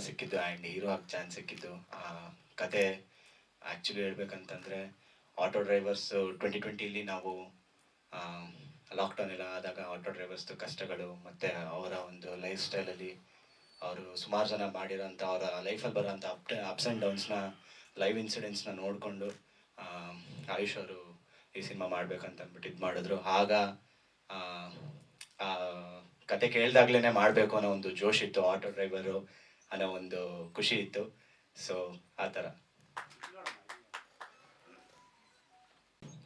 ಸಿಕ್ಕಿದ್ದು and hero ಆಗಿ chance ಸಿಕ್ಕಿದ್ದು. ಆ, ಕತೆ ಆ್ಯಕ್ಚುಲಿ ಹೇಳ್ಬೇಕಂತಂದರೆ ಆಟೋ ಡ್ರೈವರ್ಸ್ ಟ್ವೆಂಟಿ ಟ್ವೆಂಟಿಲಿ ನಾವು ಲಾಕ್ಡೌನ್ ಎಲ್ಲ ಆದಾಗ ಆಟೋ ಡ್ರೈವರ್ಸ್ದು ಕಷ್ಟಗಳು ಮತ್ತು ಅವರ ಒಂದು ಲೈಫ್ ಸ್ಟೈಲಲ್ಲಿ ಅವರು ಸುಮಾರು ಜನ ಮಾಡಿರೋಂಥ ಅವರ ಲೈಫಲ್ಲಿ ಬರೋಂಥ ಅಪ್ ಅಪ್ಸ್ ಆ್ಯಂಡ್ ಡೌನ್ಸ್ನ ಲೈವ್ ಇನ್ಸಿಡೆಂಟ್ಸ್ನ ನೋಡಿಕೊಂಡು ಆಯುಷ್ ಅವರು ಈ ಸಿನಿಮಾ ಮಾಡ್ಬೇಕಂತ ಅಂದ್ಬಿಟ್ಟು ಇದು ಮಾಡಿದ್ರು. ಆಗ ಕತೆ ಕೇಳ್ದಾಗ್ಲೇ ಮಾಡಬೇಕು ಅನ್ನೋ ಒಂದು ಜೋಶ್ ಇತ್ತು ಆಟೋ ಡ್ರೈವರು ಅನ್ನೋ ಒಂದು ಖುಷಿ ಇತ್ತು. ಸೊ ಆ ಥರ.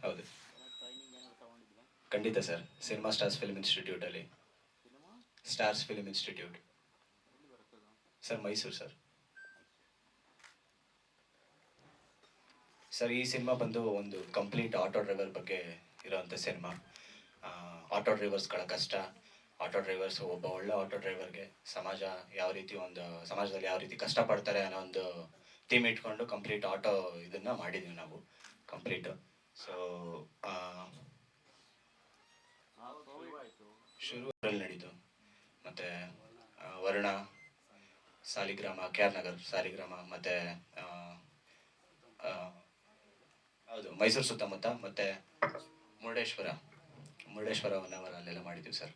ಹೌದು. ಖಂಡಿತ sir. Cinema stars film ಇನ್ಸ್ಟಿಟ್ಯೂಟಲ್ಲಿ stars film institute sir, Mysuru sir. Sir, ಈ ಸಿನಿಮಾ ಬಂದು ಒಂದು ಕಂಪ್ಲೀಟ್ ಆಟೋ ಡ್ರೈವರ್ ಬಗ್ಗೆ ಇರೋವಂಥ ಸಿನಿಮಾ ಆಟೋ ಡ್ರೈವರ್ಸ್ಗಳ ಕಷ್ಟ. ಆಟೋ ಡ್ರೈವರ್ಸ್ ಒಬ್ಬ ಒಳ್ಳೆ ಆಟೋ ಡ್ರೈವರ್ಗೆ ಸಮಾಜ ಯಾವ ರೀತಿ ಒಂದು, ಸಮಾಜದಲ್ಲಿ ಯಾವ ರೀತಿ ಕಷ್ಟಪಡ್ತಾರೆ ಅನ್ನೋ ಒಂದು ಥೀಮ್ ಇಟ್ಕೊಂಡು ಕಂಪ್ಲೀಟ್ ಆಟೋ ಇದನ್ನ ಮಾಡಿದ್ವಿ ನಾವು ಕಂಪ್ಲೀಟ್ ಸೊ ಶುರುವಲ್ಲಿ ನಡೀತು. ಮತ್ತು ವರುಣ, ಸಾಲಿಗ್ರಾಮ, ಕೆ ಆರ್ ನಗರ್, ಸಾಲಿಗ್ರಾಮ, ಮತ್ತು ಹೌದು, ಮೈಸೂರು ಸುತ್ತಮುತ್ತ, ಮತ್ತು ಮುರುಡೇಶ್ವರ ಮುರುಡೇಶ್ವರ ಹೊನ್ನಾವರ ಅಲ್ಲೆಲ್ಲ ಮಾಡಿದ್ದೀವಿ ಸರ್.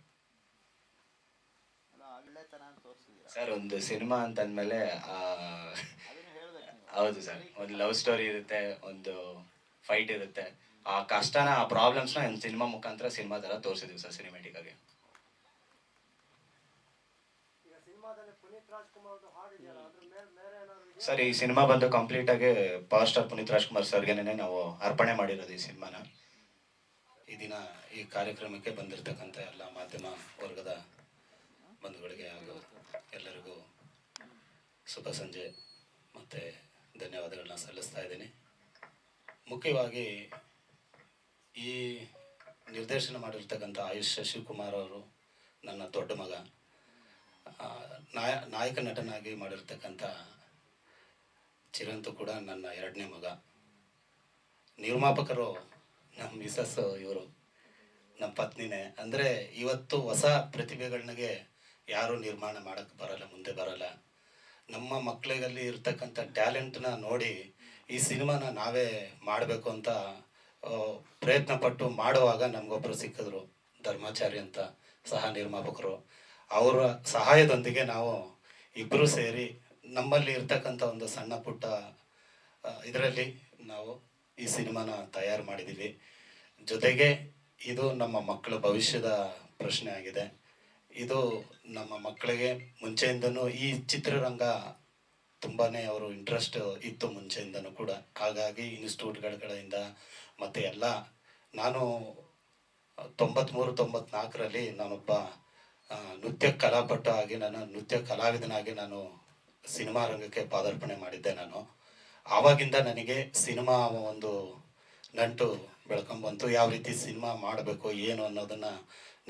ಸರ್, ಒಂದು ಸಿನಿಮಾ ಅಂತ ಅಂದಮೇಲೆ ಹೌದು ಸರ್. ಒಂದು ಲವ್ ಸ್ಟೋರಿ ಇರುತ್ತೆ, ಒಂದು ಫೈಟ್ ಇರುತ್ತೆ. ಆ ಕಷ್ಟನ, ಆ ಪ್ರಾಬ್ಲಮ್ಸ್ನ ಸಿನಿಮಾ ಮುಖಾಂತರ ಸಿನಿಮಾ ಥರ ತೋರಿಸಿದ್ವಿ ಸರ್ ಸಿನಿಮ್ಯಾಟಿಕ್ ಆಗಿ? ಸರ್, ಈ ಸಿನಿಮಾ ಬಂದು ಕಂಪ್ಲೀಟ್ ಆಗಿ ಪವರ್ ಸ್ಟಾರ್ ಪುನೀತ್ ರಾಜ್ಕುಮಾರ್ ಸರ್ಗೆನೆ ನಾವು ಅರ್ಪಣೆ ಮಾಡಿರೋದು ಈ ಸಿನಿಮಾನ. ಈ ದಿನ ಈ ಕಾರ್ಯಕ್ರಮಕ್ಕೆ ಬಂದಿರತಕ್ಕಂಥ ಎಲ್ಲ ಮಾಧ್ಯಮ ವರ್ಗದ ಬಂಧುಗಳಿಗೆ ಹಾಗೂ ಎಲ್ಲರಿಗೂ ಶುಭ ಸಂಜೆ ಮತ್ತು ಧನ್ಯವಾದಗಳನ್ನ ಸಲ್ಲಿಸ್ತಾ ಇದ್ದೀನಿ. ಮುಖ್ಯವಾಗಿ ಈ ನಿರ್ದೇಶನ ಮಾಡಿರ್ತಕ್ಕಂಥ ಆಯುಷ್ ಶಿವಕುಮಾರ್ ಅವರು ನನ್ನ ದೊಡ್ಡ ಮಗ ನಾಯ, ನಾಯಕ ನಟನಾಗಿ ಮಾಡಿರ್ತಕ್ಕಂಥ ಚಿರಂತು ಕೂಡ ನನ್ನ ಎರಡನೇ ಮಗ. ನಿರ್ಮಾಪಕರು ನಮ್ಮ ಮಿಸಸ್ ಇವರು, ನಮ್ಮ ಪತ್ನಿನೇ. ಅಂದರೆ ಇವತ್ತು ಹೊಸ ಪ್ರತಿಭೆಗಳನ್ನಿಗೆ ಯಾರೂ ನಿರ್ಮಾಣ ಮಾಡೋಕ್ಕೆ ಬರಲ್ಲ, ಮುಂದೆ ಬರಲ್ಲ. ನಮ್ಮ ಮಕ್ಕಳಿಗಲ್ಲಿ ಇರ್ತಕ್ಕಂಥ ಟ್ಯಾಲೆಂಟ್ನ ನೋಡಿ ಈ ಸಿನಿಮಾನ ನಾವೇ ಮಾಡಬೇಕು ಅಂತ ಪ್ರಯತ್ನ ಪಟ್ಟು ಮಾಡುವಾಗ ನಮಗೊಬ್ಬರು ಸಿಕ್ಕಿದ್ರು ಧರ್ಮಾಚಾರಿ ಅಂತ ಸಹ ನಿರ್ಮಾಪಕರು. ಅವರ ಸಹಾಯದೊಂದಿಗೆ ನಾವು ಇಬ್ಬರು ಸೇರಿ ನಮ್ಮಲ್ಲಿ ಇರ್ತಕ್ಕಂಥ ಒಂದು ಸಣ್ಣ ಪುಟ್ಟ ಇದರಲ್ಲಿ ನಾವು ಈ ಸಿನಿಮಾನ ತಯಾರು ಮಾಡಿದ್ದೀವಿ. ಜೊತೆಗೆ ಇದು ನಮ್ಮ ಮಕ್ಕಳ ಭವಿಷ್ಯದ ಪ್ರಶ್ನೆ ಆಗಿದೆ. ಇದು ನಮ್ಮ ಮಕ್ಕಳಿಗೆ ಮುಂಚೆಯಿಂದನೂ ಈ ಚಿತ್ರರಂಗ ತುಂಬಾ ಅವರು ಇಂಟ್ರೆಸ್ಟ್ ಇತ್ತು ಮುಂಚೆಯಿಂದನೂ ಕೂಡ. ಹಾಗಾಗಿ ಇನ್ಸ್ಟಿಟ್ಯೂಟ್ಗಳ ಕಡೆಯಿಂದ ಮತ್ತು ಎಲ್ಲ ನಾನು ತೊಂಬತ್ತ್ಮೂರು ತೊಂಬತ್ನಾಲ್ಕರಲ್ಲಿ ನಾನೊಬ್ಬ ನೃತ್ಯ ಕಲಾಪಟು ಆಗಿ ನಾನು ನೃತ್ಯ ಕಲಾವಿದನಾಗಿ ನಾನು ಸಿನಿಮಾ ರಂಗಕ್ಕೆ ಪಾದಾರ್ಪಣೆ ಮಾಡಿದ್ದೆ ನಾನು. ಆವಾಗಿಂದ ನನಗೆ ಸಿನಿಮಾ ಒಂದು ನಂಟು ಬೆಳ್ಕೊಂಬಂತು. ಯಾವ ರೀತಿ ಸಿನಿಮಾ ಮಾಡಬೇಕು, ಏನು ಅನ್ನೋದನ್ನು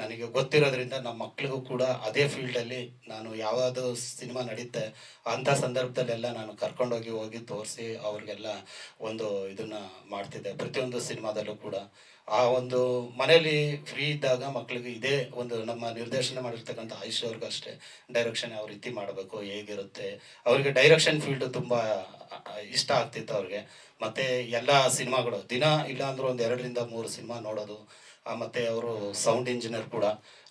ನನಗೆ ಗೊತ್ತಿರೋದ್ರಿಂದ ನಮ್ಮ ಮಕ್ಕಳಿಗೂ ಕೂಡ ಅದೇ ಫೀಲ್ಡಲ್ಲಿ ನಾನು ಯಾವುದು ಸಿನಿಮಾ ನಡೀತೆ, ಅಂಥ ಸಂದರ್ಭದಲ್ಲೆಲ್ಲ ನಾನು ಕರ್ಕೊಂಡೋಗಿ ಹೋಗಿ ತೋರಿಸಿ ಅವ್ರಿಗೆಲ್ಲ ಒಂದು ಇದನ್ನು ಮಾಡ್ತಿದ್ದೆ, ಪ್ರತಿಯೊಂದು ಸಿನಿಮಾದಲ್ಲೂ ಕೂಡ. ಆ ಒಂದು ಮನೇಲಿ ಫ್ರೀ ಇದ್ದಾಗ ಮಕ್ಕಳಿಗೆ ಇದೇ ಒಂದು ನಮ್ಮ ನಿರ್ದೇಶನ ಮಾಡಿರ್ತಕ್ಕಂಥ ಆಯುಷ್ ಅವ್ರಿಗೂ ಅಷ್ಟೇ. ಡೈರೆಕ್ಷನ್ ಯಾವ ರೀತಿ ಮಾಡಬೇಕು, ಹೇಗಿರುತ್ತೆ. ಅವರಿಗೆ ಡೈರೆಕ್ಷನ್ ಫೀಲ್ಡ್ ತುಂಬ ಇಷ್ಟ ಆಗ್ತಿತ್ತು ಅವ್ರಿಗೆ. ಮತ್ತು ಎಲ್ಲ ಸಿನಿಮಾಗಳು, ದಿನ ಇಲ್ಲಾಂದ್ರೂ ಒಂದು ಎರಡರಿಂದ ಮೂರು ಸಿನಿಮಾ ನೋಡೋದು ಮತ್ತೆ ಅವರು ಸೌಂಡ್ ಇಂಜಿನಿಯರ್ ಕೂಡ.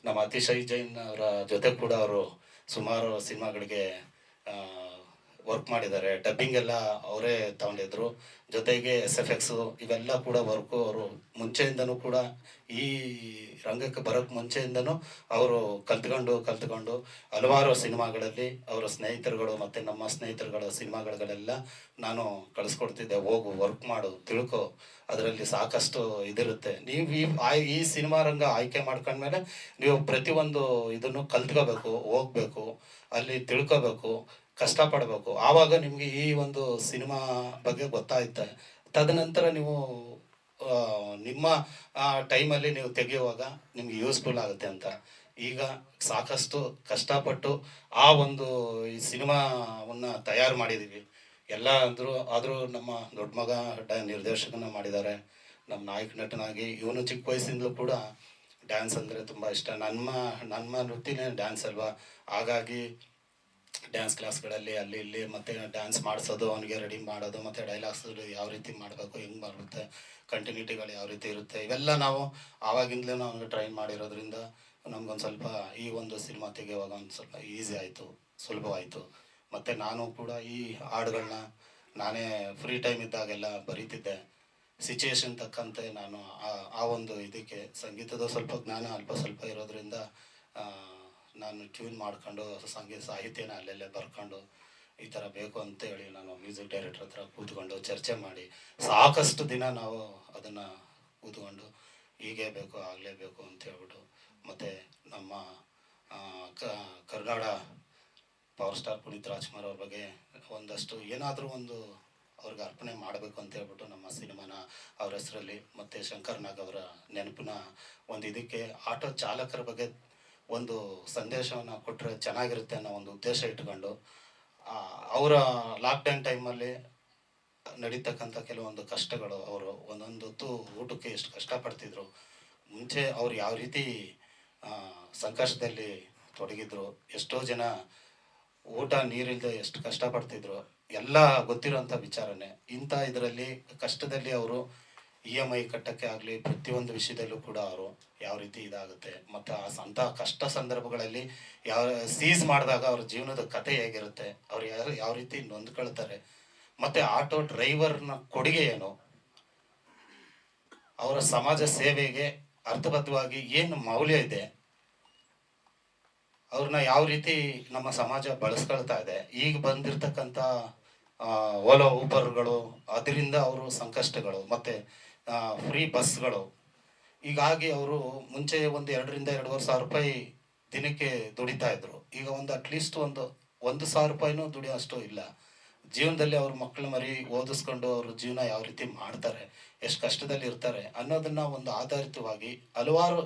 ನಮ್ಮ ಅತಿಶಯ್ ಜೈನ್ ಅವರ ಜೊತೆ ಕೂಡ ಅವರು ಸುಮಾರು ಸಿನಿಮಾಗಳಿಗೆ ವರ್ಕ್ ಮಾಡಿದ್ದಾರೆ. ಡಬ್ಬಿಂಗ್ ಎಲ್ಲ ಅವರೇ ತಗೊಂಡಿದ್ರು. ಜೊತೆಗೆ ಎಸ್ ಎಫ್ ಎಕ್ಸು ಇವೆಲ್ಲ ಕೂಡ ವರ್ಕು ಅವರು ಮುಂಚೆಯಿಂದನೂ ಕೂಡ ಈ ರಂಗಕ್ಕೆ ಬರೋಕ್ಕೆ ಮುಂಚೆಯಿಂದನೂ ಅವರು ಕಲ್ತ್ಕೊಂಡು ಕಲ್ತ್ಕೊಂಡು ಹಲವಾರು ಸಿನಿಮಾಗಳಲ್ಲಿ ಅವರ ಸ್ನೇಹಿತರುಗಳು ಮತ್ತು ನಮ್ಮ ಸ್ನೇಹಿತರುಗಳ ಸಿನಿಮಾಗಳಿಗೆಲ್ಲ ನಾನು ಕಳಿಸ್ಕೊಡ್ತಿದ್ದೆ. ಹೋಗು ವರ್ಕ್ ಮಾಡು, ತಿಳ್ಕೊ. ಅದರಲ್ಲಿ ಸಾಕಷ್ಟು ಇದಿರುತ್ತೆ. ನೀವು ಈ ಈ ಸಿನಿಮಾ ರಂಗ ಆಯ್ಕೆ ಮಾಡ್ಕೊಂಡ್ಮೇಲೆ ನೀವು ಪ್ರತಿಯೊಂದು ಇದನ್ನು ಕಲ್ತ್ಕೋಬೇಕು, ಹೋಗ್ಬೇಕು, ಅಲ್ಲಿ ತಿಳ್ಕೋಬೇಕು. ಕಷ್ಟಪಡಬೇಕು. ಆವಾಗ ನಿಮಗೆ ಈ ಒಂದು ಸಿನಿಮಾ ಬಗ್ಗೆ ಗೊತ್ತಾಯ್ತ. ತದನಂತರ ನೀವು ನಿಮ್ಮ ಟೈಮಲ್ಲಿ ನೀವು ತೆಗೆಯುವಾಗ ನಿಮ್ಗೆ ಯೂಸ್ಫುಲ್ ಆಗುತ್ತೆ ಅಂತ. ಈಗ ಸಾಕಷ್ಟು ಕಷ್ಟಪಟ್ಟು ಆ ಒಂದು ಈ ಸಿನಿಮಾವನ್ನು ತಯಾರು ಮಾಡಿದ್ದೀವಿ ಎಲ್ಲ ಅಂದರು, ಆದರೂ ನಮ್ಮ ದೊಡ್ಡ ಮಗ ನಿರ್ದೇಶಕನ ಮಾಡಿದ್ದಾರೆ. ನಮ್ಮ ನಾಯಕ ನಟನಾಗಿ ಇವನು ಚಿಕ್ಕ ವಯಸ್ಸಿಂದಲೂ ಕೂಡ ಡ್ಯಾನ್ಸ್ ಅಂದರೆ ತುಂಬ ಇಷ್ಟ. ನನ್ನ ನನ್ನ ನೃತ್ಯನೇ ಡ್ಯಾನ್ಸ್ ಅಲ್ವಾ? ಹಾಗಾಗಿ ಡ್ಯಾನ್ಸ್ ಕ್ಲಾಸ್ಗಳಲ್ಲಿ ಅಲ್ಲಿ ಇಲ್ಲಿ ಮತ್ತೆ ಡ್ಯಾನ್ಸ್ ಮಾಡಿಸೋದು, ಅವನಿಗೆ ರೆಡಿ ಮಾಡೋದು, ಮತ್ತು ಡೈಲಾಗ್ಸ್ ಯಾವ ರೀತಿ ಮಾಡಬೇಕು, ಹೆಂಗೆ ಬರುತ್ತೆ ಕಂಟಿನ್ಯೂಟಿಗಳು ಯಾವ ರೀತಿ ಇರುತ್ತೆ, ಇವೆಲ್ಲ ನಾವು ಆವಾಗಿಂದಲೇ ಅವನಿಗೆ ಟ್ರೈನ್ ಮಾಡಿರೋದ್ರಿಂದ ನಮ್ಗೊಂದು ಸ್ವಲ್ಪ ಈ ಒಂದು ಸಿನಿಮಾ ತೆಗೆಯುವಾಗ ಒಂದು ಸ್ವಲ್ಪ ಈಸಿ ಆಯಿತು, ಸುಲಭವಾಯಿತು. ಮತ್ತು ನಾನು ಕೂಡ ಈ ಹಾಡುಗಳನ್ನ ನಾನೇ ಫ್ರೀ ಟೈಮ್ ಇದ್ದಾಗೆಲ್ಲ ಬರೀತಿದ್ದೆ. ಸಿಚುಯೇಷನ್ ತಕ್ಕಂತೆ ನಾನು ಆ- ಒಂದು ಇದಕ್ಕೆ ಸಂಗೀತದ ಸ್ವಲ್ಪ ಜ್ಞಾನ, ಅಲ್ಪ ಸ್ವಲ್ಪ ಇರೋದ್ರಿಂದ ನಾನು ಟ್ಯೂನ್ ಮಾಡ್ಕೊಂಡು ಸಂಗೀತ ಸಾಹಿತ್ಯನ ಅಲ್ಲೆಲ್ಲೇ ಬರ್ಕೊಂಡು ಈ ಥರ ಬೇಕು ಅಂತೇಳಿ ನಾನು ಮ್ಯೂಸಿಕ್ ಡೈರೆಕ್ಟರ್ ಹತ್ರ ಕೂತ್ಕೊಂಡು ಚರ್ಚೆ ಮಾಡಿ ಸಾಕಷ್ಟು ದಿನ ನಾವು ಅದನ್ನು ಕೂತ್ಕೊಂಡು ಹೀಗೆ ಬೇಕು ಆಗಲೇಬೇಕು ಅಂತ ಹೇಳ್ಬಿಟ್ಟು ಮತ್ತು ನಮ್ಮ ಕರ್ನಾಡ ಪವರ್ ಸ್ಟಾರ್ ಪುನೀತ್ ರಾಜ್ಕುಮಾರ್ ಅವ್ರ ಬಗ್ಗೆ ಒಂದಷ್ಟು ಏನಾದರೂ ಒಂದು ಅವ್ರಿಗೆ ಅರ್ಪಣೆ ಮಾಡಬೇಕು ಅಂತ ಹೇಳ್ಬಿಟ್ಟು ನಮ್ಮ ಸಿನಿಮಾನ ಅವ್ರ ಹೆಸರಲ್ಲಿ ಮತ್ತು ಶಂಕರ್ ನಾಗ್ ಅವರ ನೆನಪಿನ ಒಂದು ಇದಕ್ಕೆ ಆಟೋ ಚಾಲಕರ ಬಗ್ಗೆ ಒಂದು ಸಂದೇಶವನ್ನು ಕೊಟ್ಟರೆ ಚೆನ್ನಾಗಿರುತ್ತೆ ಅನ್ನೋ ಒಂದು ಉದ್ದೇಶ ಇಟ್ಕೊಂಡು ಅವರ ಲಾಕ್ಡೌನ್ ಟೈಮಲ್ಲಿ ನಡೀತಕ್ಕಂಥ ಕೆಲವೊಂದು ಕಷ್ಟಗಳು, ಅವರು ಒಂದೊಂದೊತ್ತು ಊಟಕ್ಕೆ ಎಷ್ಟು ಕಷ್ಟಪಡ್ತಿದ್ರು, ಮುಂಚೆ ಅವ್ರು ಯಾವ ರೀತಿ ಸಂಕಷ್ಟದಲ್ಲಿ ತೊಡಗಿದ್ರು, ಎಷ್ಟೋ ಜನ ಊಟ ನೀರಿಲ್ಲದೆ ಎಷ್ಟು ಕಷ್ಟಪಡ್ತಿದ್ರು, ಎಲ್ಲ ಗೊತ್ತಿರೋಂಥ ವಿಚಾರನೇ. ಇಂಥ ಇದರಲ್ಲಿ, ಕಷ್ಟದಲ್ಲಿ ಅವರು ಇ ಎಂ ಐ ಕಟ್ಟಕ್ಕೆ ಆಗಲಿ ಪ್ರತಿಯೊಂದು ವಿಷಯದಲ್ಲೂ ಕೂಡ ಅವರು ಯಾವ ರೀತಿ ಇದಾಗುತ್ತೆ ಮತ್ತು ಆ ಅಂತಹ ಕಷ್ಟ ಸಂದರ್ಭಗಳಲ್ಲಿ ಯಾವ ಸೀಸ್ ಮಾಡಿದಾಗ ಅವ್ರ ಜೀವನದ ಕಥೆ ಹೇಗಿರುತ್ತೆ, ಅವ್ರು ಯಾರು ಯಾವ ರೀತಿ ನೊಂದ್ಕೊಳ್ತಾರೆ, ಮತ್ತು ಆಟೋ ಡ್ರೈವರ್ನ ಕೊಡುಗೆ ಏನು, ಅವರ ಸಮಾಜ ಸೇವೆಗೆ ಅರ್ಥಬದ್ಧವಾಗಿ ಏನು ಮೌಲ್ಯ ಇದೆ, ಅವ್ರನ್ನ ಯಾವ ರೀತಿ ನಮ್ಮ ಸಮಾಜ ಬಳಸ್ಕೊಳ್ತಾ ಇದೆ, ಈಗ ಬಂದಿರತಕ್ಕಂಥ ಓಲೋ ಊಬರ್ಗಳು ಅದರಿಂದ ಅವರು ಸಂಕಷ್ಟಗಳು, ಮತ್ತು ಫ್ರೀ ಬಸ್ಗಳು ಹೀಗಾಗಿ ಅವರು ಮುಂಚೆ ಒಂದು ಎರಡರಿಂದ ಎರಡೂವರೆ ಸಾವಿರ ರೂಪಾಯಿ ದಿನಕ್ಕೆ ದುಡಿತಾ ಇದ್ರು. ಈಗ ಒಂದು ಅಟ್ಲೀಸ್ಟ್ ಒಂದು ಒಂದು ಸಾವಿರ ರೂಪಾಯಿನೂ ದುಡಿಯೋಷ್ಟು ಇಲ್ಲ. ಜೀವನದಲ್ಲಿ ಅವ್ರ ಮಕ್ಕಳು ಮರಿ ಓದಿಸ್ಕೊಂಡು ಅವ್ರ ಜೀವನ ಯಾವ ರೀತಿ ಮಾಡ್ತಾರೆ, ಎಷ್ಟು ಕಷ್ಟದಲ್ಲಿ ಇರ್ತಾರೆ ಅನ್ನೋದನ್ನ ಒಂದು ಆಧಾರಿತವಾಗಿ ಹಲವಾರು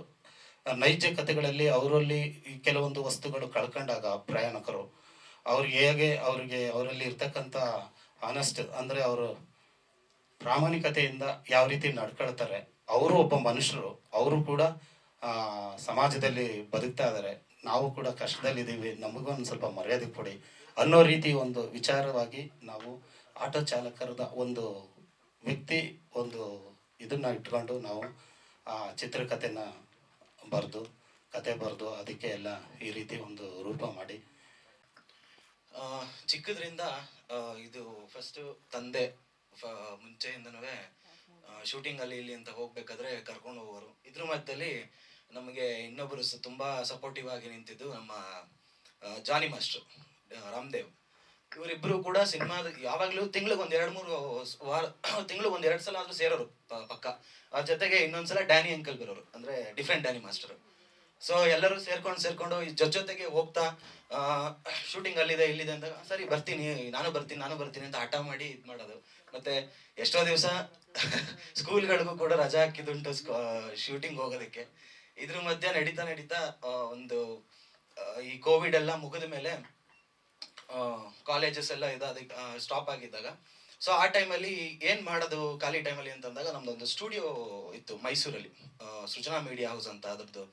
ನೈಜ ಕಥೆಗಳಲ್ಲಿ ಅವರಲ್ಲಿ ಕೆಲವೊಂದು ವಸ್ತುಗಳು ಕಳ್ಕೊಂಡಾಗ ಪ್ರಯಾಣಿಕರು ಅವ್ರಿಗೆ ಹೇಗೆ ಅವರಿಗೆ, ಅವರಲ್ಲಿ ಇರ್ತಕ್ಕಂಥ ಆನೆಸ್ಟ್ ಅಂದರೆ ಅವರು ಪ್ರಾಮಾಣಿಕತೆಯಿಂದ ಯಾವ ರೀತಿ ನಡ್ಕೊಳ್ತಾರೆ, ಅವರು ಒಬ್ಬ ಮನುಷ್ಯರು, ಅವರು ಕೂಡ ಸಮಾಜದಲ್ಲಿ ಬದುಕ್ತಾ ಇದ್ದಾರೆ. ನಾವು ಕೂಡ ಕಷ್ಟದಲ್ಲಿದ್ದೀವಿ, ನಮಗೊಂದು ಸ್ವಲ್ಪ ಮರ್ಯಾದೆ ಕೊಡಿ ಅನ್ನೋ ರೀತಿ ಒಂದು ವಿಚಾರವಾಗಿ ನಾವು ಆಟೋ ಚಾಲಕರದ ಒಂದು ವ್ಯಕ್ತಿ ಒಂದು ಇದನ್ನ ಇಟ್ಕೊಂಡು ನಾವು, ಆ, ಚಿತ್ರಕಥೆನ ಬರೆದು, ಕತೆ ಬರೆದು ಅದಕ್ಕೆ ಎಲ್ಲ ಈ ರೀತಿ ಒಂದು ರೂಪ ಮಾಡಿ. ಚಿಕ್ಕದ್ರಿಂದ ಇದು ಫಸ್ಟ್ ತಂದೆ ಮುಂಚೆಯಿಂದನೂ ಶೂಟಿಂಗ್ ಅಲ್ಲಿ ಇಲ್ಲಿ ಅಂತ ಹೋಗ್ಬೇಕಾದ್ರೆ ಕರ್ಕೊಂಡು ಹೋಗೋರು. ಇದ್ರ ಮಧ್ಯದಲ್ಲಿ ನಮಗೆ ಇನ್ನೊಬ್ಬರು ತುಂಬಾ ಸಪೋರ್ಟಿವ್ ಆಗಿ ನಿಂತಿದ್ದು ನಮ್ಮ ಜಾನಿ ಮಾಸ್ಟರ್ ರಾಮದೇವ್. ಇವರಿಬ್ರು ಕೂಡ ಸಿನಿಮಾ ಯಾವಾಗ್ಲೂ ತಿಂಗ್ಳಿಗೆ ಒಂದ್ ಎರಡ್ ಮೂರು ವಾರ ತಿಂಗ್ಳಿಗೆ ಒಂದ್ ಎರಡ್ ಸಲ ಆದ್ರೂ ಸೇರೋರು ಪಕ್ಕ. ಅದ್ರ ಜೊತೆಗೆ ಇನ್ನೊಂದ್ಸಲ ಡ್ಯಾನಿ ಅಂಕಲ್ ಬರೋರು ಅಂದ್ರೆ ಡಿಫ್ರೆಂಟ್ ಡ್ಯಾನಿ ಮಾಸ್ಟರ್. ಸೊ ಎಲ್ಲರೂ ಸೇರ್ಕೊಂಡು ಸೇರ್ಕೊಂಡು ಜೊತೆ ಜೊತೆಗೆ ಹೋಗ್ತಾ ಶೂಟಿಂಗ್ ಅಲ್ಲಿದೆ ಇಲ್ಲಿದೆ ಅಂತ ಸರಿ ಬರ್ತೀನಿ ನಾನು ಬರ್ತೀನಿ ನಾನು ಬರ್ತೀನಿ ಅಂತ ಹಠ ಮಾಡಿ ಇದ್ ಮಾಡೋದು. ಮತ್ತೆ ಎಷ್ಟೋ ದಿವಸ ಸ್ಕೂಲ್ಗಳಿಗೂ ಕೂಡ ರಜಾ ಹಾಕಿದುಂಟು ಶೂಟಿಂಗ್ ಹೋಗೋದಕ್ಕೆ. ಇದ್ರ ಮಧ್ಯೆ ನಡೀತಾ ನಡೀತಾ ಒಂದು ಈ ಕೋವಿಡ್ ಎಲ್ಲ ಮುಗಿದ ಮೇಲೆ ಕಾಲೇಜಸ್ ಎಲ್ಲ ಅದಕ್ಕೆ ಸ್ಟಾಪ್ ಆಗಿದ್ದಾಗ. ಸೊ ಆ ಟೈಮಲ್ಲಿ ಏನ್ ಮಾಡೋದು ಖಾಲಿ ಟೈಮಲ್ಲಿ ಅಂತಂದಾಗ ನಮ್ದೊಂದು ಸ್ಟುಡಿಯೋ ಇತ್ತು ಮೈಸೂರಲ್ಲಿ. ಸೃಜನಾ ಮೀಡಿಯಾ ಹೌಸ್ ಅಂತ ಅದ್ರದ್ದು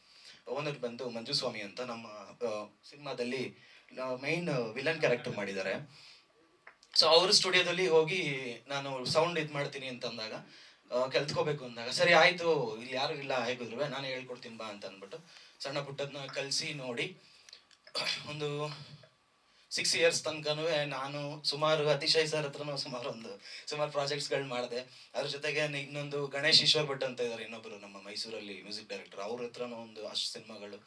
ಓನರ್ ಬಂದು ಮಂಜುಸ್ವಾಮಿ ಅಂತ ನಮ್ಮ ಸಿನಿಮಾದಲ್ಲಿ ಮೈನ್ ವಿಲನ್ ಕ್ಯಾರೆಕ್ಟರ್ ಮಾಡಿದ್ದಾರೆ. ಸೊ ಅವರು ಸ್ಟುಡಿಯೋದಲ್ಲಿ ಹೋಗಿ ನಾನು ಸೌಂಡ್ ಇದು ಮಾಡ್ತೀನಿ ಅಂತಂದಾಗ ಕಲ್ತ್ಕೋಬೇಕು ಅಂದಾಗ, ಸರಿ, ಆಯ್ತು, ಇಲ್ಲಿ ಯಾರು ಇಲ್ಲ ಹೇಗಿದ್ರು ನಾನು ಹೇಳ್ಕೊಡ್ತೀನಿ ಬಾ ಅಂತ ಅಂದ್ಬಿಟ್ಟು ಸಣ್ಣ ಪುಟ್ಟದನ್ನ ಕಲಿಸಿ ನೋಡಿ, ಒಂದು ಸಿಕ್ಸ್ ಇಯರ್ಸ್ ತನಕನೂ ನಾನು ಸುಮಾರು ಅತಿಶಯ್ ಸರ್ ಹತ್ರನೂ ಸುಮಾರು ಒಂದು, ಸುಮಾರು ಪ್ರಾಜೆಕ್ಟ್ಸ್ಗಳು ಮಾಡಿದೆ. ಅದ್ರ ಜೊತೆಗೆ ಇನ್ನೊಂದು ಗಣೇಶ್ ಈಶ್ವರ್ ಭಟ್ ಅಂತ ಇದ್ದಾರೆ ಇನ್ನೊಬ್ಬರು ನಮ್ಮ ಮೈಸೂರಲ್ಲಿ ಮ್ಯೂಸಿಕ್ ಡೈರೆಕ್ಟರ್ ಅವ್ರ ಹತ್ರನೂ ಒಂದು ಅಷ್ಟು ಸಿನಿಮಾಗಳು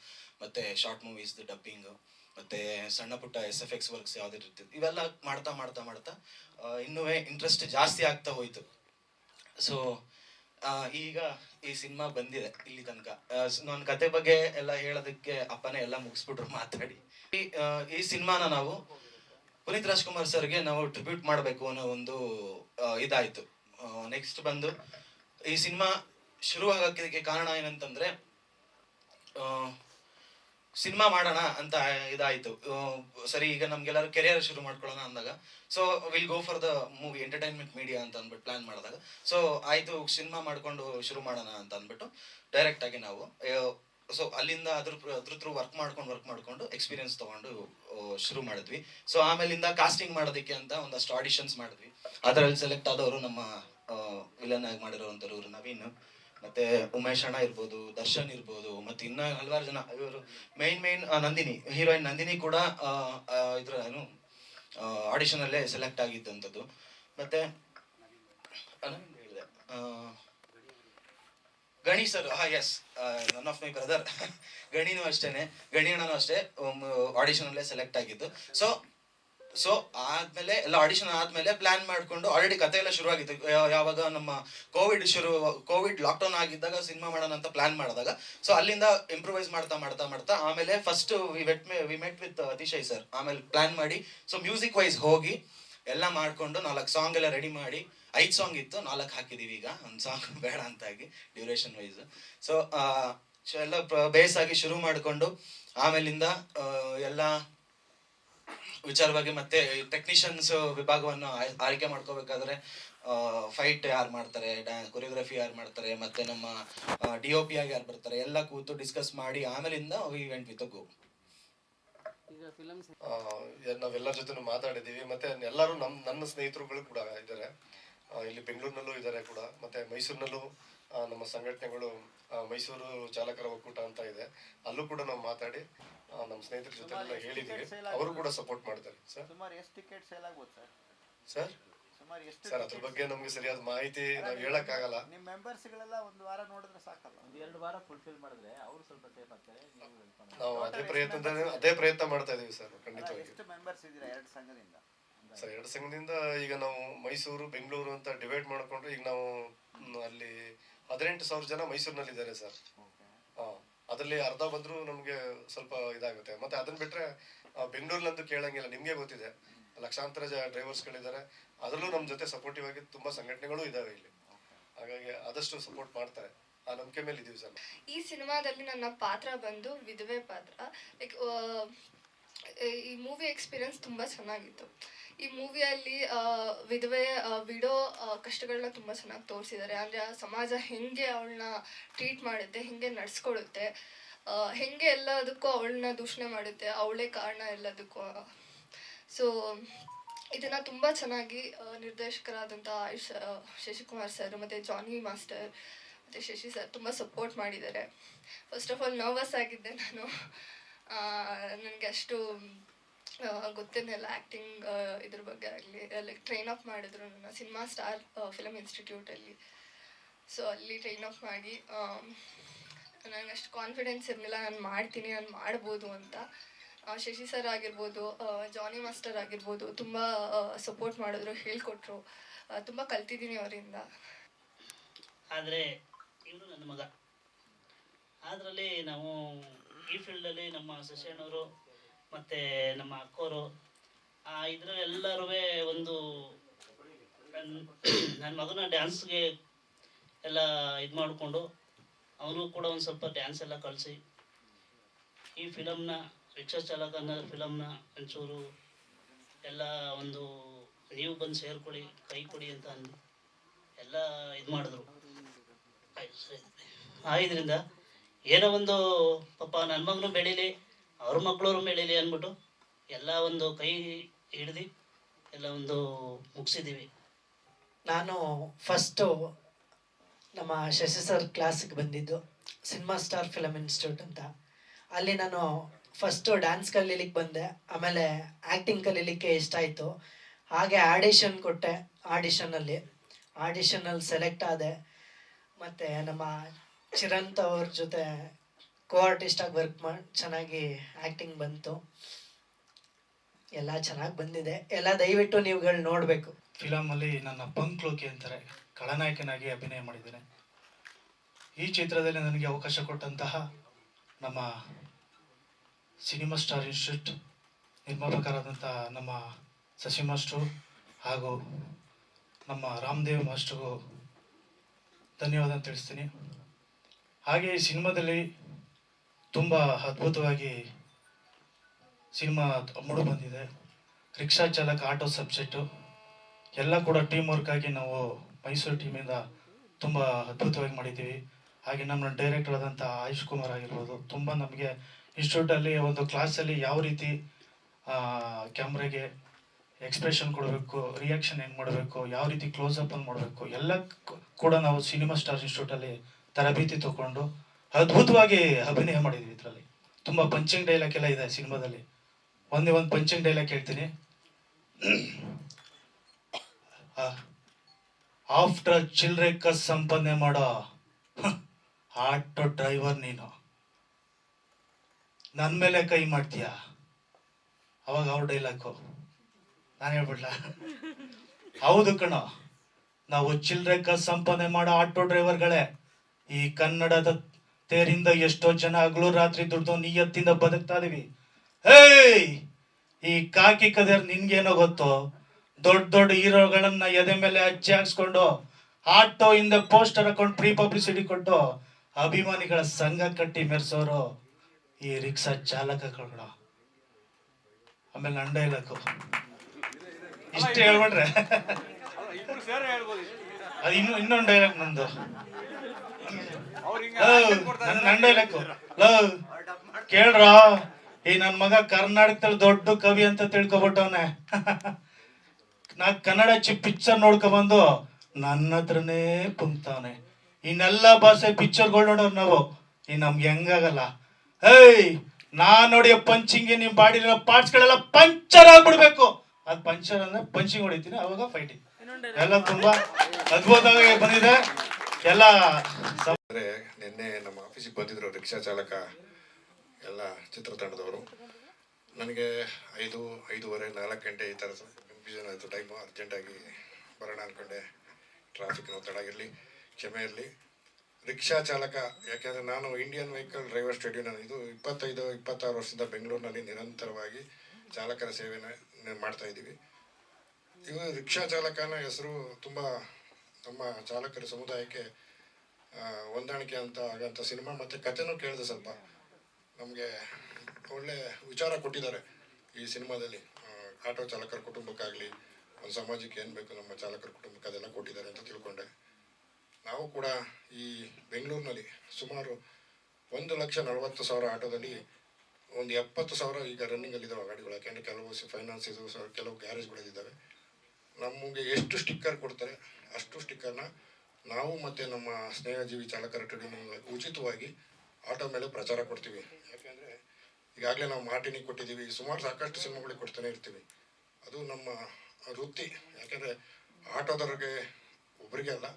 ಮತ್ತೆ ಶಾರ್ಟ್ ಮೂವೀಸ್ ಡಬ್ಬಿಂಗ್ ಮತ್ತೆ ಸಣ್ಣ ಪುಟ್ಟ ಎಸ್ ಎಫ್ ಎಕ್ಸ್ ವರ್ಕ್ಸ್ ಯಾವ್ದು ಇರ್ತಿತ್ತು ಇವೆಲ್ಲ ಮಾಡ್ತಾ ಮಾಡ್ತಾ ಮಾಡ್ತಾ ಇನ್ನೂ ಇಂಟ್ರೆಸ್ಟ್ ಜಾಸ್ತಿ ಆಗ್ತಾ ಹೋಯ್ತು. ಸೊ ಈಗ ಈ ಸಿನಿಮಾ ಬಂದಿದೆ ಇಲ್ಲಿ ತನಕ. ನನ್ನ ಕತೆ ಬಗ್ಗೆ ಎಲ್ಲ ಹೇಳೋದಕ್ಕೆ ಅಪ್ಪನೇ ಎಲ್ಲ ಮುಗಿಸ್ಬಿಟ್ರು ಮಾತಾಡಿ. ಈ, ಸಿನಿಮಾನ ನಾವು ಪುನೀತ್ ರಾಜ್ಕುಮಾರ್ ಸರ್ಗೆ ನಾವು ಟ್ರಿಬ್ಯೂಟ್ ಮಾಡಬೇಕು ಅನ್ನೋ ಒಂದು ಇದಾಯ್ತು. ನೆಕ್ಸ್ಟ್ ಬಂದು ಈ ಸಿನಿಮಾ ಶುರು ಆಗಕ್ಕೆ ಕಾರಣ ಏನಂತಂದ್ರೆ ಸಿನಿಮಾ ಮಾಡೋಣ ಅಂತ ಇದಾಯ್ತು. ಸರಿ, ಈಗ ನಮ್ಗೆಲ್ಲರೂ ಕೆರಿಯರ್ ಶುರು ಮಾಡ್ಕೊಳ್ಳೋಣ ಅಂದಾಗ. So will go for the movie entertainment media ಅಂತ ಅಂದ್ಬಿಟ್ಟು ಪ್ಲಾನ್ ಮಾಡಿದಾಗ. ಸೊ ಆಯ್ತು, ಸಿನಿಮಾ ಮಾಡ್ಕೊಂಡು ಶುರು ಮಾಡೋಣ ಅಂತ ಅಂದ್ಬಿಟ್ಟು ಡೈರೆಕ್ಟ್ ಆಗಿ ನಾವು ಸೊ ಅಲ್ಲಿಂದ ಅದ್ರ ಅದ್ರ ಥ್ರೂ ವರ್ಕ್ ಮಾಡ್ಕೊಂಡು ವರ್ಕ್ ಮಾಡ್ಕೊಂಡು ಎಕ್ಸ್ಪೀರಿಯನ್ಸ್ ತಗೊಂಡು ಶುರು ಮಾಡಿದ್ವಿ. ಸೊ ಆಮೇಲಿಂದ ಕಾಸ್ಟಿಂಗ್ ಮಾಡೋದಕ್ಕೆ ಅಂತ ಒಂದಷ್ಟು ಆಡಿಷನ್ಸ್ ಮಾಡಿದ್ವಿ. ಅದರಲ್ಲಿ ಸೆಲೆಕ್ಟ್ ಆದವರು ನಮ್ಮ ವಿಲನ್ ಆಗಿ ಮಾಡಿರೋವಂಥವ್ರು ನವೀನ್. ಮತ್ತೆ ಉಮೇಶ್ ಅಣ್ಣ ಇರ್ಬೋದು, ದರ್ಶನ್ ಇರ್ಬೋದು, ಮತ್ತೆ ಇನ್ನ ಹಲವಾರು ಜನ, ಇವರು main main Nandini heroine Nandini ಕೂಡ ಇದ್ರ ಏನು ಆಡಿಷನ್ ಅಲ್ಲೇ ಸೆಲೆಕ್ಟ್ ಆಗಿದ್ದಂಥದ್ದು ಮತ್ತೆ ಗಣಿ ಸರ್ ಹಾ S none of my brother ಗಣಿನೂ ಅಷ್ಟೇನೆ. ಗಣಿ ಅಣ್ಣನೂ ಅಷ್ಟೇ ಆಡಿಷನ್ ಅಲ್ಲೇ ಸೆಲೆಕ್ಟ್ ಆಗಿದ್ದು. ಸೊ ಸೊ ಆದ್ಮೇಲೆ ಎಲ್ಲ ಆಡಿಷನ್ ಆದ್ಮೇಲೆ ಪ್ಲಾನ್ ಮಾಡ್ಕೊಂಡು ಆಲ್ರೆಡಿ ಕತೆ ಎಲ್ಲ ಶುರುವಾಗಿತ್ತು ಯಾವಾಗ ನಮ್ಮ ಕೋವಿಡ್ ಶುರು ಕೋವಿಡ್ ಲಾಕ್ಡೌನ್ ಆಗಿದ್ದಾಗ ಸಿನಿಮಾ ಮಾಡೋಣ ಅಂತ ಪ್ಲಾನ್ ಮಾಡಿದಾಗ. ಸೊ ಅಲ್ಲಿಂದ ಇಂಪ್ರೂವೈಸ್ ಮಾಡ್ತಾ ಮಾಡ್ತಾ ಮಾಡ್ತಾ ಆಮೇಲೆ first we went we met with Atishay sir ಆಮೇಲೆ ಪ್ಲಾನ್ ಮಾಡಿ ಸೊ ಮ್ಯೂಸಿಕ್ ವೈಸ್ ಹೋಗಿ ಎಲ್ಲ ಮಾಡ್ಕೊಂಡು ನಾಲ್ಕು ಸಾಂಗ್ ಎಲ್ಲ ರೆಡಿ ಮಾಡಿ, ಐದು ಸಾಂಗ್ ಇತ್ತು, ನಾಲ್ಕು ಹಾಕಿದೀವಿ ಈಗ. ಒಂದು ಸಾಂಗ್ ಬೇಡ ಅಂತಾಗಿ ಡ್ಯೂರೇಷನ್ ವೈಸ್ ಸೊ ಎಲ್ಲ ಬೇಸ್ ಆಗಿ ಶುರು ಮಾಡಿಕೊಂಡು ಆಮೇಲಿಂದ ಎಲ್ಲ ವಿಚಾರವಾಗಿ ಮತ್ತೆ ಟೆಕ್ನಿಷಿಯನ್ಸ್ ವಿಭಾಗವನ್ನು ಆಯ್ಕೆ ಮಾಡ್ಕೋಬೇಕಾದ್ರೆ ಫೈಟ್ ಯಾರು ಮಾಡ್ತಾರೆ ಕೊರಿಯೋಗ್ರಫಿ ಯಾರು ಮಾಡ್ತಾರೆ ಮತ್ತೆ ನಮ್ಮ ಡಿ ಒ ಪಿ ಆಗಿ ಯಾರು ಬರ್ತಾರೆ ಎಲ್ಲ ಕೂತು ಡಿಸ್ಕಸ್ ಮಾಡಿ ಆಮೇಲಿಂದ ಈವೆಂಟ್ ವಿತ್ ಗೋ ಈಗ ಫಿಲಮ್ಸ್ ಆ, ನಾವೆಲ್ಲರ ಜೊತೆ ಮಾತಾಡಿದೀವಿ ಮತ್ತೆ ಎಲ್ಲರೂ ನಮ್ ನನ್ನ ಸ್ನೇಹಿತರುಗಳು ಕೂಡ ಇದ್ದಾರೆ. ಇಲ್ಲಿ ಬೆಂಗಳೂರಿನಲ್ಲೂ ಇದ್ದಾರೆ ಕೂಡ ಮತ್ತೆ ಮೈಸೂರಿನಲ್ಲೂ ನಮ್ಮ ಸಂಘಟನೆಗಳು ಮೈಸೂರು ಚಾಲಕರ ಒಕ್ಕೂಟ ಅಂತ ಇದೆ. ಅಲ್ಲೂ ಕೂಡ ನಾವು ಮಾತಾಡಿ ನಮ್ಮ ಸ್ನೇಹಿತರ ಜೊತೆ ಎಲ್ಲ ಹೇಳಿದ್ದೀವಿ ಅವರು ಕೂಡ ಸಪೋರ್ಟ್ ಮಾಡ್ತಾರೆ. ಸರ್ ಸುಮಾರು ಎಷ್ಟು ಟಿಕೆಟ್ ಸೇಲ್ ಆಗ್ಬೋದು ಸರ್ ಸರ್ ಸುಮಾರು ಎಷ್ಟು ಸರ್ ಅದ್ರ ಬಗ್ಗೆ ನಮಗೆ ಸರಿಯಾದ ಮಾಹಿತಿ ನಾವು ಹೇಳಕ್ಕಾಗಲ್ಲ. ನಿಮ್ಮ ಮೆಂಬರ್ಸ್ಗಳೆಲ್ಲ ಒಂದು ವಾರ ನೋಡಿದ್ರೆ ಸಾಕಲ್ಲ? ಒಂದು ಎರಡು ವಾರ ಫುಲ್ಫಿಲ್ ಮಾಡಿದ್ರೆ ಅವರು ಸ್ವಲ್ಪ ಸೇಫ್ ಆಗ್ತಾರೆ ನೀವು ಅದೇ ಪ್ರಯತ್ನ ಅದೇ ಪ್ರಯತ್ನ ಮಾಡ್ತಾ ಇದೀವಿ ಸರ್ ಖಂಡಿತವಾಗಿ. ಎಷ್ಟು ಮೆಂಬರ್ಸ್ ಇದ್ದೀರಾ ಎರಡು ಸಂಘದಿಂದ? ಸರ್ ಎರಡು ಸಂಘದಿಂದ ಈಗ ನಾವು ಮೈಸೂರು ಬೆಂಗಳೂರು ಅಂತ ಡಿವೈಡ್ ಮಾಡ್ಕೊಂಡ್ರೆ ಈಗ ನಾವು ಅಲ್ಲಿ ಹದಿನೆಂಟು ಸಾವಿರ ಜನ ಮೈಸೂರಿನಲ್ಲಿ ಇದ್ದಾರೆ ಸರ್ ಹಾ. ಅದರಲ್ಲಿ ಅರ್ಧ ಬಂದರೂ ನಮಗೆ ಸ್ವಲ್ಪ ಇದಾಗುತ್ತೆ. ಮತ್ತೆ ಅದನ್ನ ಬಿಟ್ರೆ ಬೆಂಗಳೂರ್ಲಂತೂ ಕೇಳಂಗಿಲ್ಲ. ನಿಮಗೆ ಗೊತ್ತಿದೆ. ಲಕ್ಷಾಂತರ ಜ ಡ್ರೈವರ್ಸ್ಗಳಿದ್ದಾರೆ ಅದರಲ್ಲೂ ನಮ್ಮ ಜೊತೆ ಸಪೋರ್ಟಿವ್ ಆಗಿ ತುಂಬಾ ಸಂಘಟನೆಗಳು ಇದಾವೆ ಇಲ್ಲಿ. ಹಾಗಾಗಿ ಆದಷ್ಟು ಸಪೋರ್ಟ್ ಮಾಡ್ತಾರೆ. ಆ ನಂಬಿಕೆ ಮೇಲೆ ಇದೀವಿ ಸರ್. ಈ ಸಿನಿಮಾದಲ್ಲಿ ನನ್ನ ಪಾತ್ರ ಬಂದು ವಿಧವೆ ಪಾತ್ರ. ಲೈಕ್ ಈ ಮೂವಿ ಎಕ್ಸ್ಪೀರಿಯನ್ಸ್ ತುಂಬ ಚೆನ್ನಾಗಿತ್ತು. ಈ ಮೂವಿಯಲ್ಲಿ ವಿಧವೆ ವಿಡೋ ಕಷ್ಟಗಳನ್ನ ತುಂಬ ಚೆನ್ನಾಗಿ ತೋರಿಸಿದ್ದಾರೆ ಅಂದರೆ ಆ ಸಮಾಜ ಹೆಂಗೆ ಅವಳನ್ನ ಟ್ರೀಟ್ ಮಾಡುತ್ತೆ, ಹೆಂಗೆ ನಡ್ಸ್ಕೊಳುತ್ತೆ ಹೇಗೆ ಎಲ್ಲದಕ್ಕೂ ಅವಳನ್ನ ದೂಷಣೆ ಮಾಡುತ್ತೆ, ಅವಳೇ ಕಾರಣ ಎಲ್ಲದಕ್ಕೂ. ಸೊ ಇದನ್ನು ತುಂಬ ಚೆನ್ನಾಗಿ ನಿರ್ದೇಶಕರಾದಂಥ ಆಯುಷ್ ಶಶಿಕುಮಾರ್ ಸರ್ ಮತ್ತು ಜಾನಿ ಮಾಸ್ಟರ್, ಮತ್ತು ಶಶಿ ಸರ್ ತುಂಬ ಸಪೋರ್ಟ್ ಮಾಡಿದ್ದಾರೆ ಫಸ್ಟ್ ಆಫ್ ಆಲ್ ನರ್ವಸ್ ಆಗಿದ್ದೆ ನಾನು. ನನಗೆ ಅಷ್ಟು ಗೊತ್ತಿರಲಿಲ್ಲ ಆ್ಯಕ್ಟಿಂಗ್ ಇದ್ರ ಬಗ್ಗೆ ಆಗಲಿ ಲೈಕ್ ಟ್ರೈನ್ ಅಪ್ ಮಾಡಿದ್ರು ನನ್ನ ಸಿನಿಮಾ ಸ್ಟಾರ್ ಫಿಲಮ್ ಇನ್ಸ್ಟಿಟ್ಯೂಟಲ್ಲಿ ಸೊ ಅಲ್ಲಿ. ಟ್ರೈನ್ ಅಪ್ ಮಾಡಿ ನನಗೆ ಅಷ್ಟು ಕಾನ್ಫಿಡೆನ್ಸ್ ಇರಲಿಲ್ಲ, ನಾನು ಮಾಡ್ತೀನಿ, ನಾನು ಮಾಡ್ಬೋದು ಅಂತ. ಶಶಿ ಸರ್ ಆಗಿರ್ಬೋದು ಜಾನಿ ಮಾಸ್ಟರ್ ಆಗಿರ್ಬೋದು, ತುಂಬ ಸಪೋರ್ಟ್ ಮಾಡಿದ್ರು, ಹೇಳ್ಕೊಟ್ರು. ತುಂಬ ಕಲ್ತಿದ್ದೀನಿ ಅವರಿಂದ. ಆದರೆ, ಇವನು ನನ್ನ ಮಗ. ಅದರಲ್ಲಿ ನಾವು ಈ ಫೀಲ್ಡಲ್ಲಿ ನಮ್ಮ ಸಶೇಣವರು ಮತ್ತು ನಮ್ಮ ಅಕ್ಕೋರು ಇದ್ರ ಎಲ್ಲರೂ ಒಂದು ನನ್ನ ನನ್ನ ಮಗನ ಡ್ಯಾನ್ಸ್ಗೆ ಎಲ್ಲ ಇದು ಮಾಡಿಕೊಂಡು ಅವನು ಕೂಡ ಒಂದು ಸ್ವಲ್ಪ ಡ್ಯಾನ್ಸ್ ಎಲ್ಲ ಕಲಿಸಿ, ಈ ಫಿಲಮ್ನ ರಿಕ್ಷಾ ಚಾಲಕ ಅನ್ನೋ ಫಿಲಮ್ನ ಒಂಚೂರು ಎಲ್ಲ ಒಂದು ನೀವು ಬಂದು ಸೇರ್ಕೊಳ್ಳಿ, ಕೈ ಕೊಡಿ ಅಂತ ಅಂದು ಎಲ್ಲ ಇದು ಮಾಡಿದ್ರು. ಆಯ್ತು, ಸರಿ. ಇದರಿಂದ ಏನೋ ಒಂದು, ಪಾಪ ನನ್ನ ಮಗನು ಬೆಳೀಲಿ, ಅವ್ರ ಮಕ್ಕಳವ್ರು ಬೆಳೀಲಿ ಅಂದ್ಬಿಟ್ಟು ಎಲ್ಲ ಒಂದು ಕೈ ಹಿಡ್ದು ಎಲ್ಲ ಒಂದು ಮುಗಿಸಿದ್ದೀವಿ ನಾನು ಫಸ್ಟು ನಮ್ಮ ಶಶಿ ಸರ್ ಕ್ಲಾಸಿಗೆ ಬಂದಿದ್ದು ಸಿನಿಮಾ ಸ್ಟಾರ್ ಫಿಲಮ್ ಇನ್ಸ್ಟಿಟ್ಯೂಟ್ ಅಂತ. ಅಲ್ಲಿ ನಾನು ಫಸ್ಟು ಡ್ಯಾನ್ಸ್ ಕಲೀಲಿಕ್ಕೆ ಬಂದೆ, ಆಮೇಲೆ ಆ್ಯಕ್ಟಿಂಗ್ ಕಲೀಲಿಕ್ಕೆ ಇಷ್ಟ ಆಯಿತು. ಹಾಗೆ ಆಡಿಷನ್ ಕೊಟ್ಟೆ ಆಡಿಷನಲ್ಲಿ ಆಡಿಷನಲ್ಲಿ ಸೆಲೆಕ್ಟ್ ಆದೆ. ಮತ್ತು ನಮ್ಮ ಚಿರಂತ್ ಅವ್ರ ಜೊತೆ ಕೋ ಆರ್ಟಿಸ್ಟಾಗಿ ವರ್ಕ್ ಮಾಡಿ ಚೆನ್ನಾಗಿ ಆ್ಯಕ್ಟಿಂಗ್ ಬಂತು. ಎಲ್ಲ ಚೆನ್ನಾಗಿ ಬಂದಿದೆ. ಎಲ್ಲ ದಯವಿಟ್ಟು ನೀವುಗಳು ನೋಡಬೇಕು. ಫಿಲಮಲ್ಲಿ ನನ್ನ ಪಂಕ್ ಲೋಕಿ ಅಂತಾರೆ, ಖಳನಾಯಕನಾಗಿ ಅಭಿನಯ ಮಾಡಿದ್ದೇನೆ. ಈ ಚಿತ್ರದಲ್ಲಿ ನನಗೆ ಅವಕಾಶ ಕೊಟ್ಟಂತಹ ನಮ್ಮ ಸಿನಿಮಾ ಸ್ಟಾರ್ ಇನ್ಸ್ಟಿಟ್ಯೂಟ್ ನಿರ್ಮಾಪಕರಾದಂತಹ ನಮ್ಮ ಶಶಿ ಮಾಸ್ಟ್ರು ಹಾಗೂ ನಮ್ಮ ರಾಮದೇವ್ ಮಾಸ್ಟ್ರಿಗೂ ಧನ್ಯವಾದ ತಿಳಿಸ್ತೀನಿ. ಹಾಗೆ ಈ ಸಿನಿಮಾದಲ್ಲಿ ತುಂಬ ಅದ್ಭುತವಾಗಿ ಸಿನಿಮಾ ಮೂಡು ಬಂದಿದೆ. ರಿಕ್ಷಾ ಚಾಲಕ, ಆಟೋ ಸಬ್ಜೆಕ್ಟು ಎಲ್ಲ ಕೂಡ ಟೀಮ್ ವರ್ಕ್ ಆಗಿ ನಾವು ಮೈಸೂರು ಟೀಮಿಂದ ತುಂಬ ಅದ್ಭುತವಾಗಿ ಮಾಡಿದ್ದೀವಿ. ಹಾಗೆ ನಮ್ಮ ಡೈರೆಕ್ಟರ್ ಆದಂಥ ಆಯುಷ್ ಕುಮಾರ್ ಆಗಿರ್ಬೋದು, ತುಂಬ ನಮಗೆ ಇನ್ಸ್ಟಿಟ್ಯೂಟಲ್ಲಿ ಒಂದು ಕ್ಲಾಸಲ್ಲಿ ಯಾವ ರೀತಿ ಕ್ಯಾಮ್ರಾಗೆ ಎಕ್ಸ್ಪ್ರೆಷನ್ ಕೊಡಬೇಕು ರಿಯಾಕ್ಷನ್ ಹೆಂಗೆ ಮಾಡಬೇಕು, ಯಾವ ರೀತಿ ಕ್ಲೋಸ್ ಅಪ್ ಅಲ್ಲಿ ಮಾಡಬೇಕು, ಎಲ್ಲ ಕೂಡ ನಾವು ಸಿನಿಮಾ ಸ್ಟಾರ್ ಇನ್ಸ್ಟಿಟ್ಯೂಟಲ್ಲಿ ತರಬೇತಿ ತಗೊಂಡು ಅದ್ಭುತವಾಗಿ ಅಭಿನಯ ಮಾಡಿದ್ವಿ ಇದರಲ್ಲಿ. ತುಂಬ ಪಂಚಿಂಗ್ ಡೈಲಾಗ್ ಎಲ್ಲ ಇದೆ ಸಿನಿಮಾದಲ್ಲಿ. ಒಂದೇ ಒಂದು ಪಂಚಿಂಗ್ ಡೈಲಾಗ್ ಹೇಳ್ತೀನಿ ಆಫ್ಟರ್ ಚಿಲ್ಡ್ರೆ ಕಸ್ ಸಂಪಾದನೆ ಮಾಡೋ. ಆಟೋ ಡ್ರೈವರ್ ನೀನು. ನನ್ನ ಮೇಲೆ ಕೈ ಮಾಡ್ತೀಯ? ಅವಾಗ ಅವ್ರ ಡೈಲಾಗು ನಾನು ಹೇಳ್ಬಿಡ್ಲ? ಹೌದು ಕಣೋ. ನಾವು ಚಿಲ್ಡ್ರೆ ಕಸ್ ಸಂಪಾದನೆ ಮಾಡೋ ಆಟೋ ಡ್ರೈವರ್ಗಳೇ. ಈ ಕನ್ನಡದ ತೇರಿಂದ ಎಷ್ಟೋ ಜನ ಹಗಲು ರಾತ್ರಿ ದುಡ್ದು ನಿಯತ್ತಿಂದ ಬದುಕ್ತಾ ಇದೀವಿ. ಹೇಯ್! ಈ ಕಾಕಿ ಕದರ್ ನಿನ್ಗೇನೋ ಗೊತ್ತು? ದೊಡ್ಡ ದೊಡ್ಡ ಹೀರೋಗಳನ್ನ ಎದೆ ಮೇಲೆ ಹಚ್ಚಿ ಹಾಕ್ಸ್ಕೊಂಡು ಆಟೋ ಹಿಂದೆ ಪೋಸ್ಟರ್ ಹಾಕೊಂಡು ಪ್ರೀ ಪಬ್ಲಿಸಿಟಿ ಕೊಟ್ಟು ಅಭಿಮಾನಿಗಳ ಸಂಘ ಕಟ್ಟಿ ಮೆರೆಸೋರು ಈ ರಿಕ್ಷಾ ಚಾಲಕಗಳು ಆಮೇಲೆ ನನ್ನ ಡೈಲಾಗು ಇಷ್ಟು ಹೇಳ್ಬಿಟ್ರೆ. ಅದು ಇನ್ನು ಇನ್ನೊಂದು ಡೈಲಾಗ್ ನಂದು ನನ್ನ ಡೈಲಾಗು ಲವ್ ಕೇಳ್ರ? ಈ ನನ್ ಮಗ ಕರ್ನಾಟಕದಲ್ಲಿ ದೊಡ್ಡ ಕವಿ ಅಂತ ತಿಳ್ಕೊಬಿಟ್ಟವನೆ. ನಾ ಕನ್ನಡ ಚಿ ಪಿಕ್ಚರ್ ನೋಡ್ಕೊಬಂದು ನನ್ನ ಹತ್ರನೇ ಕುಂತಾನೆ ಇನ್ನೆಲ್ಲ ಭಾಷೆ ಪಿಕ್ಚರ್ಗಳು ನೋಡೋರು ನಾವು. ಈ ನಮ್ಗೆ ಹೆಂಗಾಗಲ್ಲ. ಏಯ್ ನಾ ನೋಡಿ ಪಂಚಿಂಗ್ ನಿಮ್ ಬಾಡಿನ ಪಾರ್ಟ್ಸ್ ಗಳೆಲ್ಲ ಪಂಚರ್ ಆಗ್ಬಿಡ್ಬೇಕು. ಅದ್ ಪಂಚರ್ ಅಂದ್ರೆ ಪಂಚಿಂಗ್ ಹೊಡಿತೀನಿ ಅವಾಗ ಫೈಟಿಂಗ್ ಎಲ್ಲ ತುಂಬಾ ಅದ್ಭುತವಾಗಿ ಬಂದಿದೆ. ಎಲ್ಲ ಅಂದರೆ ನಿನ್ನೆ ನಮ್ಮ ಆಫೀಸಿಗೆ ಬಂದಿದ್ದರು ರಿಕ್ಷಾ ಚಾಲಕ ಎಲ್ಲ ಚಿತ್ರತಂಡದವರು. ನನಗೆ ಐದು, ಐದೂವರೆ, ನಾಲ್ಕು ಗಂಟೆ ಈ ಥರ ಕನ್ಫ್ಯೂಷನ್ ಆಯಿತು. ಟೈಮು ಅರ್ಜೆಂಟಾಗಿ ಬರೋಣ ಅಂದ್ಕೊಂಡೆ ಟ್ರಾಫಿಕ್ ಒತ್ತಡ ಆಗಿರಲಿ, ಕ್ಷಮೆ ಇರಲಿ. ರಿಕ್ಷಾ ಚಾಲಕ, ಯಾಕೆಂದರೆ ನಾನು ಇಂಡಿಯನ್ ವೆಹಿಕಲ್ ಡ್ರೈವರ್ ಸ್ಟೇಡಿಯಂ ಇದು ಇಪ್ಪತ್ತೈದು, ಇಪ್ಪತ್ತಾರು ವರ್ಷದಿಂದ ಬೆಂಗಳೂರಿನಲ್ಲಿ ನಿರಂತರವಾಗಿ ಚಾಲಕರ ಸೇವೆನ ಮಾಡ್ತಾ ಇದ್ದೀವಿ. ಇವು ರಿಕ್ಷಾ ಚಾಲಕನ ಹೆಸರು ತುಂಬ ನಮ್ಮ ಚಾಲಕರ ಸಮುದಾಯಕ್ಕೆ ಹೊಂದಾಣಿಕೆ ಅಂತ ಆಗಂತ ಸಿನಿಮಾ ಮತ್ತು ಕಥೆನೂ ಕೇಳಿದೆ ಸ್ವಲ್ಪ. ನಮಗೆ ಒಳ್ಳೆ ವಿಚಾರ ಕೊಟ್ಟಿದ್ದಾರೆ ಈ ಸಿನಿಮಾದಲ್ಲಿ. ಆಟೋ ಚಾಲಕರ ಕುಟುಂಬಕ್ಕಾಗಲಿ, ಒಂದು ಸಮಾಜಕ್ಕೆ ಏನು ಬೇಕು ನಮ್ಮ ಚಾಲಕರ ಕುಟುಂಬಕ್ಕೆ ಅದೆಲ್ಲ ಕೊಟ್ಟಿದ್ದಾರೆ ಅಂತ ತಿಳ್ಕೊಂಡೆ. ನಾವು ಕೂಡ ಈ ಬೆಂಗಳೂರಿನಲ್ಲಿ ಸುಮಾರು ಒಂದು ಲಕ್ಷ ನಲವತ್ತು ಸಾವಿರ ಆಟೋದಲ್ಲಿ ಒಂದು ಎಪ್ಪತ್ತು ಸಾವಿರ ಈಗ ರನ್ನಿಂಗಲ್ಲಿದ್ದಾವೆ ಗಾಡಿಗಳು. ಯಾಕೆಂದರೆ ಕೆಲವು ಫೈನಾನ್ಸ್ ಇದು ಕೆಲವು ಗ್ಯಾರೇಜ್ಗಳಿದ್ದಾವೆ ನಮಗೆ ಎಷ್ಟು ಸ್ಟಿಕ್ಕರ್ ಕೊಡ್ತಾರೆ, ಅಷ್ಟು ಸ್ಟಿಕ್ಕರ್ನ ನಾವು ಮತ್ತು ನಮ್ಮ ಸ್ನೇಹಜೀವಿ ಚಾಲಕರ ಟ್ರೇಡಿಂಗ್ ಉಚಿತವಾಗಿ ಆಟೋ ಮೇಲೆ ಪ್ರಚಾರ ಕೊಡ್ತೀವಿ. ಯಾಕೆಂದರೆ ಈಗಾಗಲೇ ನಾವು ಮಾರ್ಟಿನಿಗೆ ಕೊಟ್ಟಿದ್ದೀವಿ. ಸುಮಾರು ಸಾಕಷ್ಟು ಸಿನಿಮಾಗಳಿಗೆ ಕೊಡ್ತಾನೆ ಇರ್ತೀವಿ. ಅದು ನಮ್ಮ ವೃತ್ತಿ. ಯಾಕೆಂದರೆ ಆಟೋದವ್ರಿಗೆ ಒಬ್ಬರಿಗೆ ಅಲ್ಲ,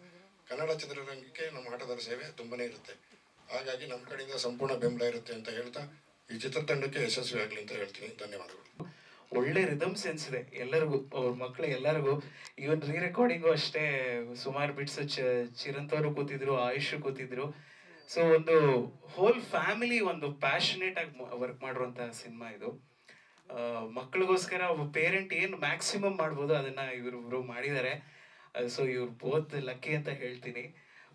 ಕನ್ನಡ ಚಿತ್ರರಂಗಕ್ಕೆ ನಮ್ಮ ಆಟೋದರ ಸೇವೆ ತುಂಬನೇ ಇರುತ್ತೆ. ಹಾಗಾಗಿ ನಮ್ಮ ಕಡೆಯಿಂದ ಸಂಪೂರ್ಣ ಬೆಂಬಲ ಇರುತ್ತೆ ಅಂತ ಹೇಳ್ತಾ ಈ ಚಿತ್ರತಂಡಕ್ಕೆ ಯಶಸ್ವಿ ಆಗಲಿ ಅಂತ ಹೇಳ್ತೀನಿ. ಧನ್ಯವಾದಗಳು. ಒಳ್ಳೆ ರಿದಮ್ ಸೆನ್ಸ್ ಇದೆ. ಎಲ್ಲರಿಗೂ, ಅವ್ರ ಮಕ್ಕಳು ಎಲ್ಲರಿಗೂ. ಈವನ್ ರೀ ರೆಕಾರ್ಡಿಂಗು ಅಷ್ಟೇ, ಸುಮಾರು ಬಿಟ್ಸ್ ಚಿರಂತವರು ಕೂತಿದ್ರು, ಆಯುಷ್ ಕೂತಿದ್ರು. ಸೊ ಒಂದು ಹೋಲ್ ಫ್ಯಾಮಿಲಿ ಒಂದು ಪ್ಯಾಷನೇಟ್ ಆಗಿ ವರ್ಕ್ ಮಾಡಿರುವಂತಹ ಸಿನಿಮಾ ಇದು. ಮಕ್ಕಳಿಗೋಸ್ಕರ ಒಬ್ಬ ಪೇರೆಂಟ್ ಏನು ಮ್ಯಾಕ್ಸಿಮಮ್ ಮಾಡ್ಬೋದು ಅದನ್ನ ಇವರು ಮಾಡಿದ್ದಾರೆ. ಸೊ ಇವ್ರು ಬೋತ್ ಲಕ್ಕಿ ಅಂತ ಹೇಳ್ತೀನಿ.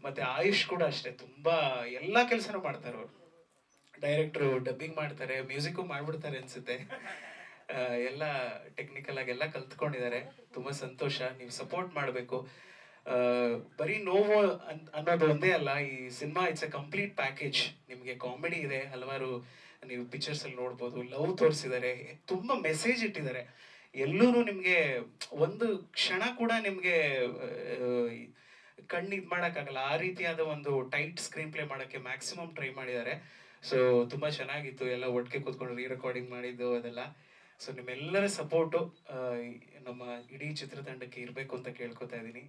ಮತ್ತೆ ಆಯುಷ್ ಕೂಡ ಅಷ್ಟೇ, ತುಂಬಾ ಎಲ್ಲಾ ಕೆಲಸನೂ ಮಾಡ್ತಾರೆ ಅವರು. ಡೈರೆಕ್ಟ್ರು ಡಬ್ಬಿಂಗ್ ಮಾಡ್ತಾರೆ ಮ್ಯೂಸಿಕ್ಕು ಮಾಡ್ಬಿಡ್ತಾರೆ ಅನ್ಸುತ್ತೆ. ಎಲ್ಲ ಟೆಕ್ನಿಕಲ್ ಆಗಿ ಎಲ್ಲ ಕಲ್ತ್ಕೊಂಡಿದ್ದಾರೆ. ತುಂಬಾ ಸಂತೋಷ. ನೀವು ಸಪೋರ್ಟ್ ಮಾಡಬೇಕು. ಬರೀ ನೋವು ಅನ್- ಅನ್ನೋದು ಒಂದೇ ಅಲ್ಲ, ಈ cinema it's a complete package ನಿಮಗೆ ಕಾಮಿಡಿ ಇದೆ, ಹಲವಾರು ನೀವು ಪಿಕ್ಚರ್ಸ್ ಅಲ್ಲಿ ನೋಡ್ಬೋದು ಲವ್ ತೋರಿಸಿದ್ದಾರೆ ತುಂಬಾ ಮೆಸೇಜ್ ಇಟ್ಟಿದ್ದಾರೆ. ಎಲ್ಲರೂ ನಿಮಗೆ ಒಂದು ಕ್ಷಣ ಕೂಡ ನಿಮಗೆ ಕಣ್ಣು ಇದು ಮಾಡೋಕ್ಕಾಗಲ್ಲ. ಆ ರೀತಿಯಾದ ಒಂದು ಟೈಟ್ ಸ್ಕ್ರೀನ್ ಪ್ಲೇ ಮಾಡೋಕ್ಕೆ ಮ್ಯಾಕ್ಸಿಮಮ್ ಟ್ರೈ ಮಾಡಿದ್ದಾರೆ. ಸೊ ತುಂಬ ಚೆನ್ನಾಗಿತ್ತು. ಎಲ್ಲ ಒಟ್ಟಿಗೆ ಕೂತ್ಕೊಂಡು ರೀ ರೆಕಾರ್ಡಿಂಗ್ ಮಾಡಿದ್ದು ಅದೆಲ್ಲ. ಸೊ ನಿಮ್ಮೆಲ್ಲರ ಸಪೋರ್ಟು ನಮ್ಮ ಇಡೀ ಚಿತ್ರತಂಡಕ್ಕೆ ಇರಬೇಕು ಅಂತ ಕೇಳ್ಕೊತಾ ಇದ್ದೀನಿ.